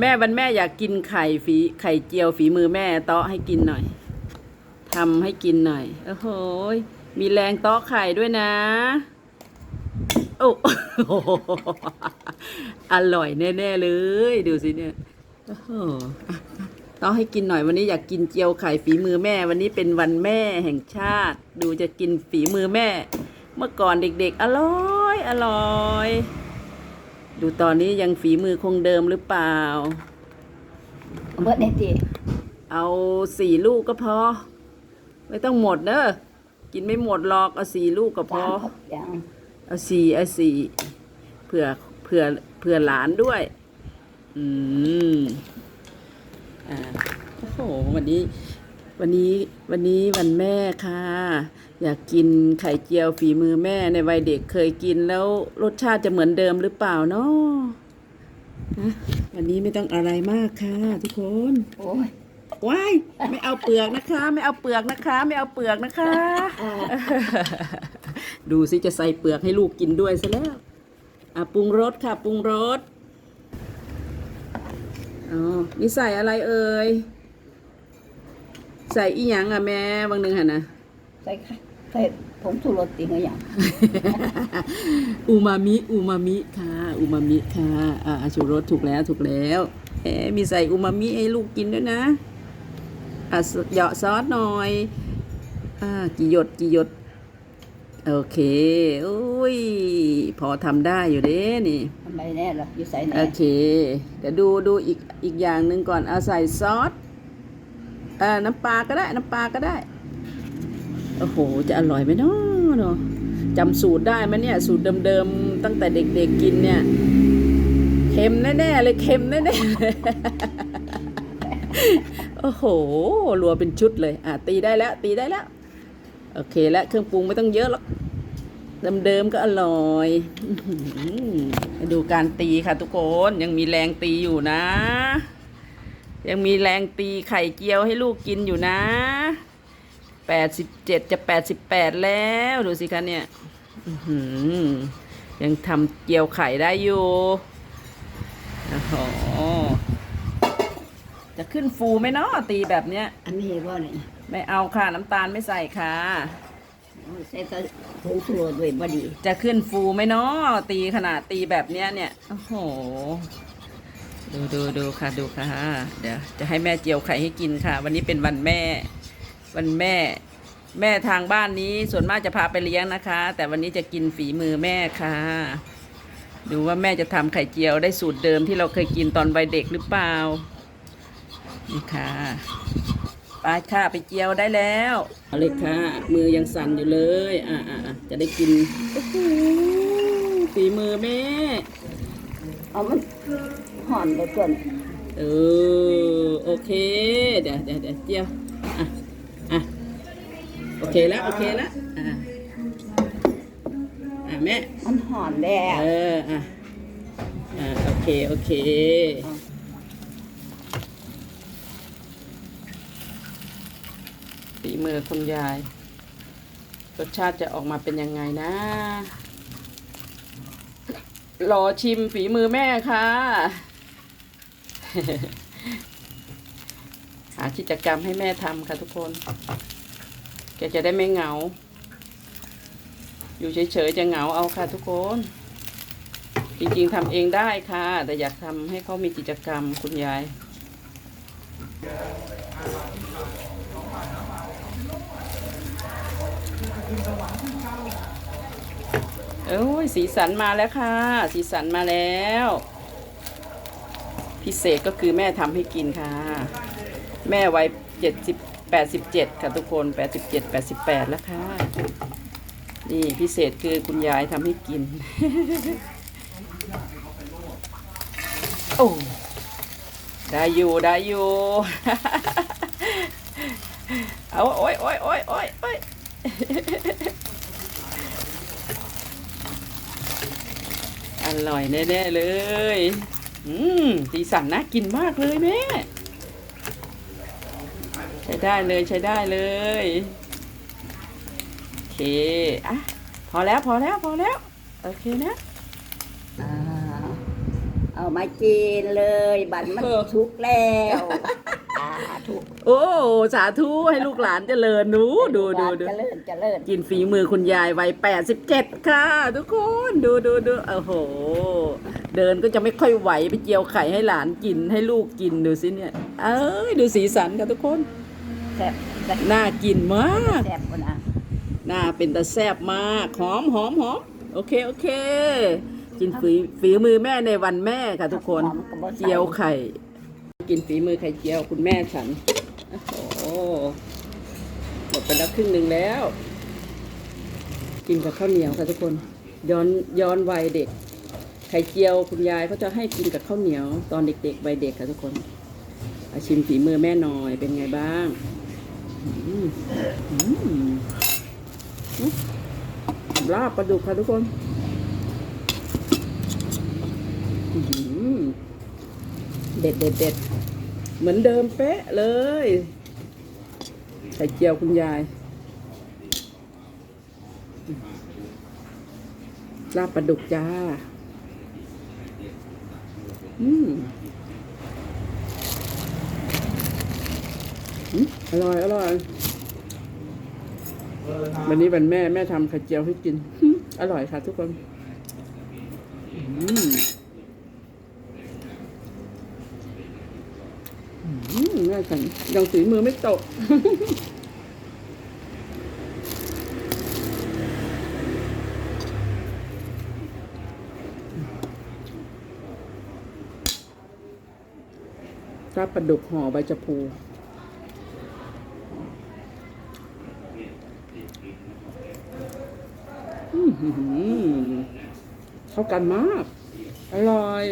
แม่วันแม่อยากกินไข่ฝีไข่เจียวฝีมือแม่เตาะให้กินหน่อยทำให้กินหน่อยโอ้โหมีแรงเตาะไข่ด้วยนะโอ้อร่อยแน่ๆเลย ดูสิเนี่ยโอ้โหอะเตาะให้กินหน่อยวันนี้อยากกินเจียวไข่ฝีมือแม่ วันนี้เป็นวันแม่แห่งชาติ ดูจะกินฝีมือแม่ เมื่อก่อนเด็กๆ อร่อย อร่อย ดูตอนนี้ยังฝีมือคงเดิมหรือเปล่า เบิดได้ติเอาสี่ลูกก็พอ ไม่ต้องหมดเนอะกินไม่หมดหรอกเอาสี่ลูกก็พอจานครับยังเอาสี่เอาสี่เผื่อเผื่อเผื่อหลานด้วย อืม อ่า โอ้โห วันนี้ วันนี้วันนี้วันแม่ค่ะ อยากกินไข่เจียวฝีมือแม่ในวัยเด็กเคยกินแล้วรสชาติจะเหมือนเดิมหรือเปล่าเนาะฮะวันนี้ไม่ต้องอะไรมากค่ะ ทุกคนโอ้ยว้ายไม่เอาเปลือกนะคะ ไม่เอาเปลือกนะคะ ไม่เอาเปลือกนะคะ ดูสิจะใส่เปลือกให้ลูกกินด้วยซะแล้วอะปรุงรสค่ะ ปรุงรสอ๋อนี่ใส่อะไรเอ่ย ใส่อีหยังอะแม่บางหนึ่งหันนะใส่ค่ะใส่ผงชูรสติงหรือยังอูมามิ อูมามิค่ะ อูมามิค่ะ อ่าชูรสถูกแล้วถูกแล้ว เอ๊ะมีใส่อูมามิให้ลูกกินด้วยนะ อะเหยาะซอสหน่อย อ่ากี่หยดกี่หยด โอเค อุ้ย พอทำได้อยู่เด้นี่ ทำไมแน่ล่ะอยู่ใส่แน่โอเค เดี๋ยวดูดูอีกอีกอย่างหนึ่งก่อน เอาใส่ซอส เอ่าน้ำปลาก็ได้ น้ำปลาก็ได้ โอ้โห จะอร่อยไหมเนาะเนาะจำสูตรได้ไหมเนี่ย สูตรเดิมๆ ตั้งแต่เด็กๆกินเนี่ย เค็มแน่ๆเลยเค็มแน่ๆ โอ้โห รัวเป็นชุดเลย อะ ตีได้แล้ว ตีได้แล้ว โอเคแล้วเครื่องปรุงไม่ต้องเยอะหรอกเดิมๆก็อร่อยดูการตีค่ะทุกคน ยังมีแรงตีอยู่นะ ยังมีแรงตีไข่เจียวให้ลูกกินอยู่นะแปดสิบเจ็ดจะแปดสิบแปดแล้วดูสิคะเนี่ยอื้อหือยังทำเจียวไข่ได้อยู่โอ้โหจะขึ้นฟูไหมเนาะตีแบบเนี้ย อันนี้ว่านี่ไม่เอาค่ะน้ำตาลไม่ใส่ค่ะโอ้ยใส่แต่ผงชูรสด้วยบ่ดี จะขึ้นฟูไหมเนาะตีขนาดตีแบบเนี้ยเนี่ย โอ้โห ดูดูดูค่ะดูค่ะ เดี๋ยวจะให้แม่เจียวไข่ให้กินค่ะ วันนี้เป็นวันแม่ วันแม่ แม่ทางบ้านนี้ส่วนมากจะพาไปเลี้ยงนะคะ แต่วันนี้จะกินฝีมือแม่ค่ะ ดูว่าแม่จะทำไข่เจียวได้สูตรเดิมที่เราเคยกินตอนวัยเด็กหรือเปล่านี่ค่ะไปค่ะไปเจียวได้แล้วเอาเลยค่ะ มือยังสั่นอยู่เลย อ่าอ่าจะได้กินฝีมือแม่ เอามันห่อนไปก่อนเออโอเค เดี๋ยวเดี๋ยวเดี๋ยวเจียวอะอะโอเคแล้วโอเคแล้วอะอะแม่มันห่อนแล้วเอออะอะโอเคโอเคฝีมือคุณยาย รสชาติจะออกมาเป็นยังไงนะ รอชิมฝีมือแม่ค่ะ หากิจกรรมให้แม่ทำค่ะทุกคน แกจะได้ไม่เหงา อยู่เฉยๆจะเหงาเอาค่ะทุกคน จริงๆทำเองได้ค่ะ แต่อยากทำให้เขามีกิจกรรมคุณยาย เอ้ยสีสันมาแล้วค่ะ สีสันมาแล้ว พิเศษก็คือแม่ทำให้กินค่ะ แม่วัยเจ็ดสิบแปดสิบเจ็ดค่ะทุกคนแปดสิบเจ็ดแปดสิบแปดแล้วค่ะนี่พิเศษคือคุณยายทำให้กิน โอ้ได้อยู่ได้อยู่ เอาโอ้ยโอ้ยโอ้ยโอ้ยโอ้ย ร่อยแน่ๆเลย อืมสีสันน่ากินมากเลยแม่ ใช้ได้เลยใช้ได้เลย โอเค อะ พอแล้วพอแล้วพอแล้ว โอเคนะอ่าเอาเอามากินเลย บัตรมันชุกแล้วาถูกโอ้สาธุให้ลูกหลานเจริญหนูดูดูดูเจริญเจริญกินฝีมือคุณยายวัย87ค่ะ ทุกคนดูดูดูโอ้โห เดินก็จะไม่ค่อยไหวไปเจียวไข่ให้หลานกินให้ลูกกินดูสิเนี่ย เอ้ยดูสีสันค่ะทุกคนแซ่บแซ่บน่ากินมากแซ่บกว่านะน่าเป็นตาแซ่บมากหอมหอมหอมโอเคโอเคกินฝีฝีมือแม่ในวันแม่ค่ะทุกคนหอมกับบ่ใส่เจียวไข่ กินฝีมือไข่เจียวคุณแม่ฉัน โอ้โหหมดไปแล้วครึ่งหนึ่งแล้ว กินกับข้าวเหนียวค่ะทุกคน ย้อนย้อนวัยเด็ก ไข่เจียวคุณยายเขาจะให้กินกับข้าวเหนียว ตอนเด็กๆวัยเด็กค่ะทุกคนอาชิมฝีมือแม่หน่อยเป็นไงบ้างอืมอืมอืมลาบปลาดุกค่ะทุกคน เด็ดเด็ดเด็ดเหมือนเดิมเป๊ะเลย ไข่เจียวคุณยาย ลาบปลาดุกจ้า อืมอร่อย อร่อย วันนี้วันแม่แม่ทำไข่เจียวให้กิน อร่อยค่ะทุกคน อืม แม่ฉันยังสีมือไม่ตกลาปลาดุกห่อใบชะพูอื้อหือเข้ากันมาก อร่อย